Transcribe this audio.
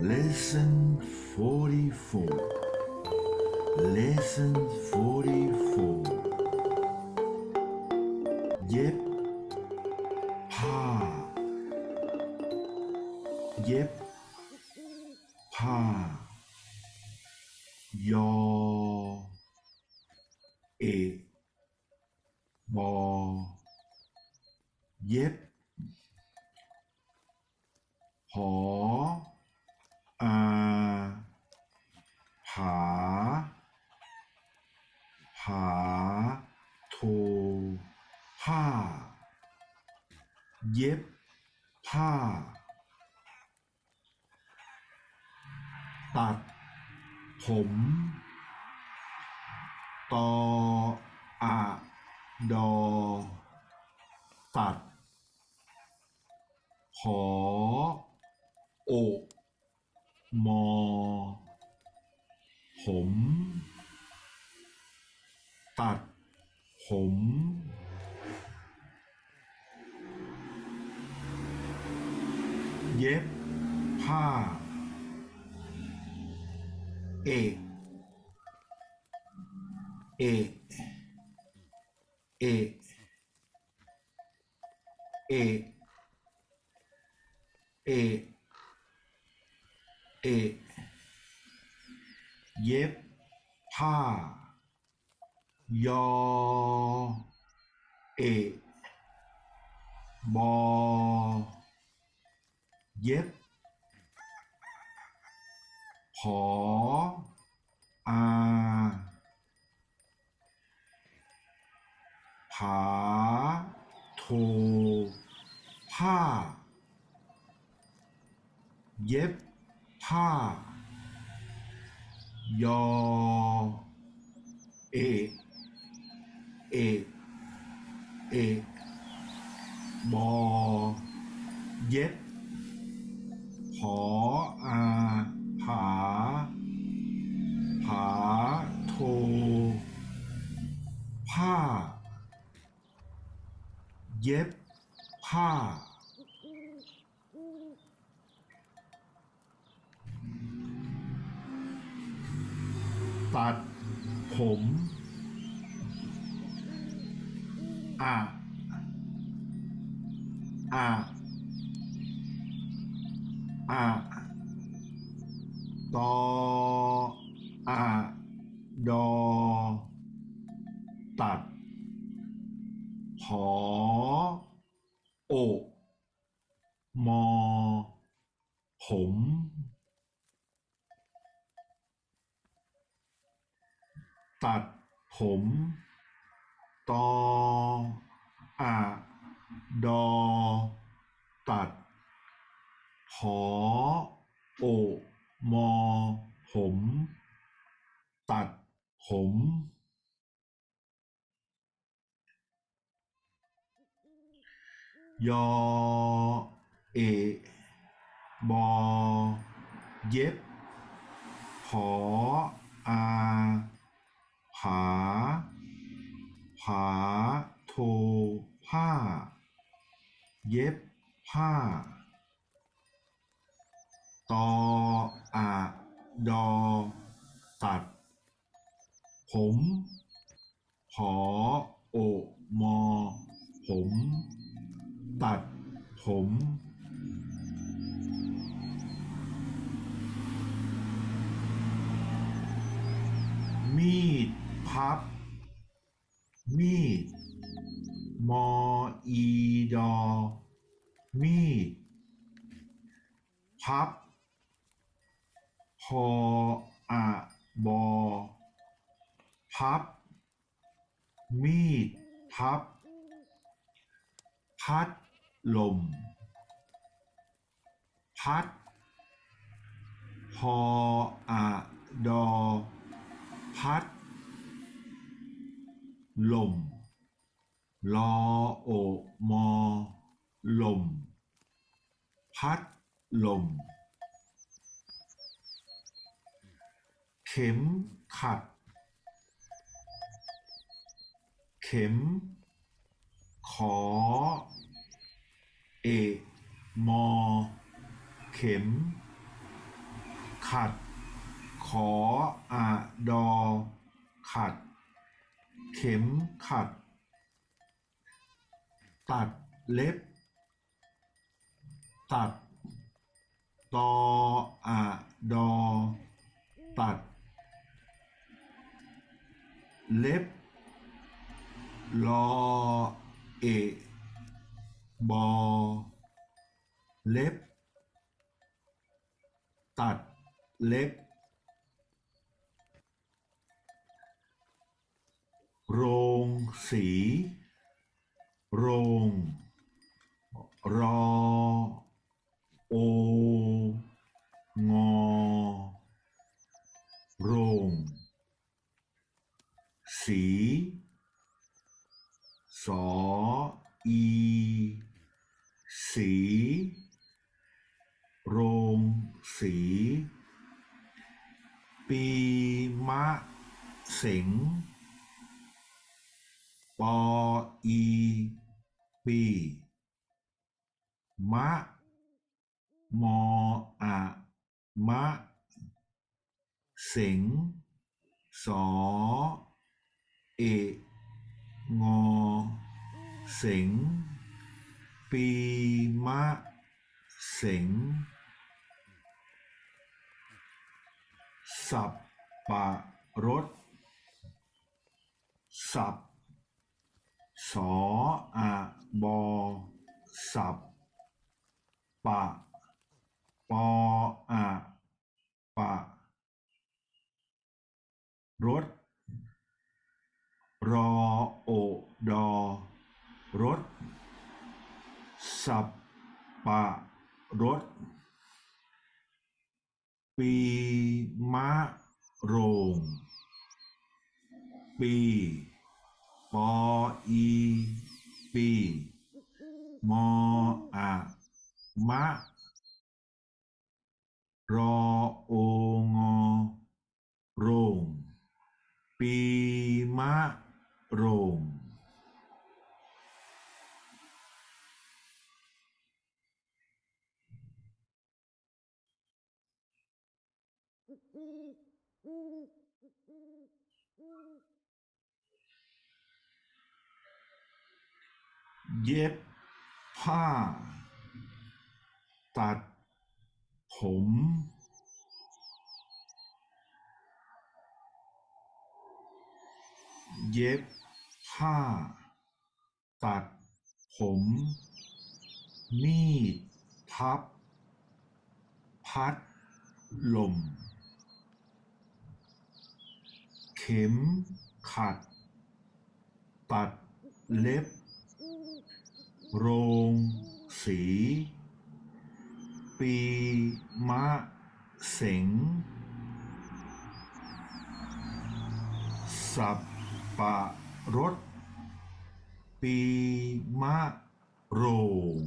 Lesson 44 Lesson 44 เย็บผ้า เย็บผ้า ยอ เอกบอ เย็บหอา ผาโทผ้า เย็บ ผ้า ตัด ผม ตออะดอ ตัด ขอ โอกมอ ผม ตัด ผม เย็บ ผ้า เอกเอกเอกเอกเอกเอก เย็บ ผ้า ยอ เอกบอ เย็บผออา ผา โท ผ้า เย็บ ผ้า ยอเอกเอกเอกบอเย็บผออาผาผาโท ผ้า เย็บผ้า ตัดผมอะอะอะตออะดอ ตัดผอโอมอผม ตัดผม ตออะดอ ตัดผอโอ มอ ผม ตัดผม ยอ เอ บอ เย็บผออา ผา ผา โท ผ้า เย็บ ผ้า ตออะดอ ตัด ผมผอโอ มอ ผม ตัด ผมมีด พับ มีดมออีดอ มีดพับ พออะบอ พับ มีดพับ พัดลม พัด พออะดอ พัด ลมลอโอมอ ลม พัดลม เข็มขัด เข็ม ขอ เอ มอ เข็ม ขัด ขออะดอ ขัด เข็มขัด ตัดเล็บ ตัด ตออะดอ ตัด เล็บ ลอ เอบอ เล็บ ตัด เล็บ โรงสี โรง รอ โอ งอ โรง สี สอ อี สี โรง สี ปีมะ เสง ปออีปีมะมออะมะ เสง สอ เอะงอ เสง ปีมะ เสง สับปะรด สับ สออะบอสับปะปออะปะรถ รอโอดอรถ สับปะรถ ปีมะโรง ปี ปออีปีมออะมะรอโองอโรงปีมะโรงอืมอืมอืม เย็บผ้า ตัดผม เย็บผ้า ตัดผม มีดพับ พัด ลม เข็มขัด ตัดเล็บ โรงสี ปีมะเสงสับปะรดปีมะโรง